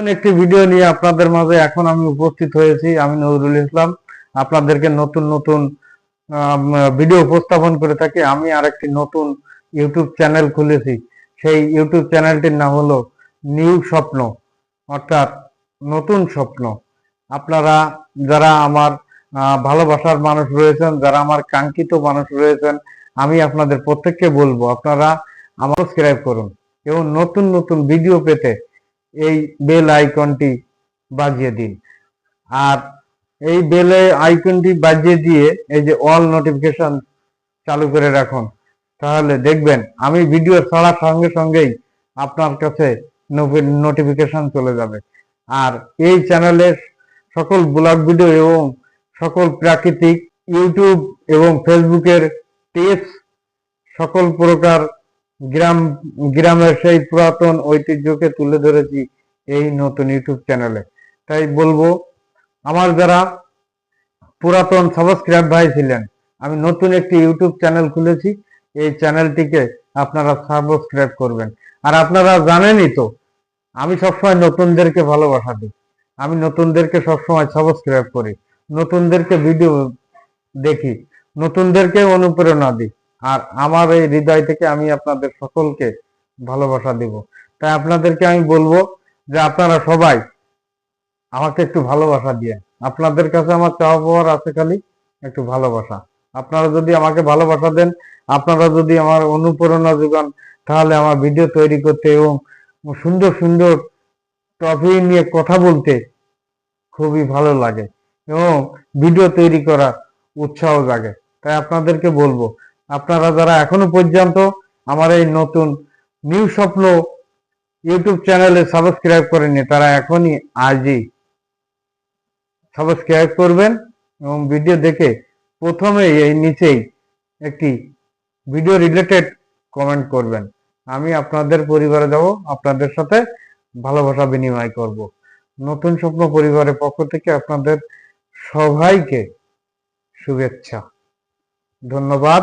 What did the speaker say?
নতুন একটি ভিডিও নিয়ে আপনাদের মাঝে এখন আমি উপস্থিত হয়েছি, আমি নজরুল ইসলাম। আপনাদেরকে নতুন নতুন ভিডিও উপস্থাপন করে থাকি। আমি আরেকটি নতুন ইউটিউব চ্যানেল খুলেছি। সেই ইউটিউব চ্যানেলটির নাম হলো নিউ স্বপ্ন, অর্থাৎ নতুন স্বপ্ন। আপনারা যারা আমার ভালোবাসার মানুষ রয়েছেন, যারা আমার কাঙ্ক্ষিত মানুষ রয়েছেন, আমি আপনাদের প্রত্যেককে বলব, আপনারা আমার সাবস্ক্রাইব করুন এবং নতুন নতুন ভিডিও পেতে এই বেল আইকনটি বাজিয়ে দিন। আর এই বেলে আইকনটি বাজিয়ে দিয়ে এই যে অল নোটিফিকেশন চালু করে রাখুন। তাহলে দেখবেন আমি ভিডিও ছাড়ার সঙ্গে সঙ্গেই আপনার কাছে নোটিফিকেশন চলে যাবে। আর এই চ্যানেলের সকল ব্লগ ভিডিও এবং সকল প্রাকৃতিক ইউটিউব এবং ফেসবুকের টিপস সকল প্রকার গ্রাম, গ্রামের সেই পুরাতন ঐতিহ্যকে তুলে ধরেছি এই নতুন ইউটিউব চ্যানেলে। তাই বলব, আমার যারা পুরাতন সাবস্ক্রাইব ভাই ছিলেন, আমি নতুন একটি ইউটিউব চ্যানেল খুলেছি, এই চ্যানেলটিকে আপনারা সাবস্ক্রাইব করবেন। আর আপনারা জানেনই তো, আমি সবসময় নতুনদেরকে ভালোবাসা দিই। আমি নতুনদেরকে সবসময় সাবস্ক্রাইব করি, নতুনদেরকে ভিডিও দেখি, নতুনদেরকে অনুপ্রেরণা দিই। আর আমার এই হৃদয় থেকে আমি আপনাদের সকলকে ভালোবাসা দিব। তাই আপনাদেরকে আমি বলব যে আপনারা সবাই আমাকে একটু ভালোবাসা দিয়ে আপনাদের কাছে আমার চাওয়া পাওয়ার আছে খালি একটু ভালোবাসা। আপনারা যদি আমাকে ভালোবাসা দেন, আপনারা যদি আমার অনুপ্রেরণা যোগান, তাহলে আমার ভিডিও তৈরি করতে এবং সুন্দর সুন্দর টপিক নিয়ে কথা বলতে খুবই ভালো লাগে এবং ভিডিও তৈরি করার উৎসাহ জাগে। তাই আপনাদেরকে বলব আপনারা যারা এখনও পর্যন্ত আমার এই নতুন নিউ স্বপ্ন ইউটিউব চ্যানেলে সাবস্ক্রাইব করেনি তারা এখনই আজই সাবস্ক্রাইব করবেন এবং ভিডিও দেখে প্রথমে এই নিচেই একটি ভিডিও রিলেটেড কমেন্ট করবেন। আমি আপনাদের পরিবারে যাব, আপনাদের সাথে ভালোবাসা বিনিময় করব। নতুন স্বপ্ন পরিবারের পক্ষ থেকে আপনাদের সবাইকে শুভেচ্ছা। ধন্যবাদ।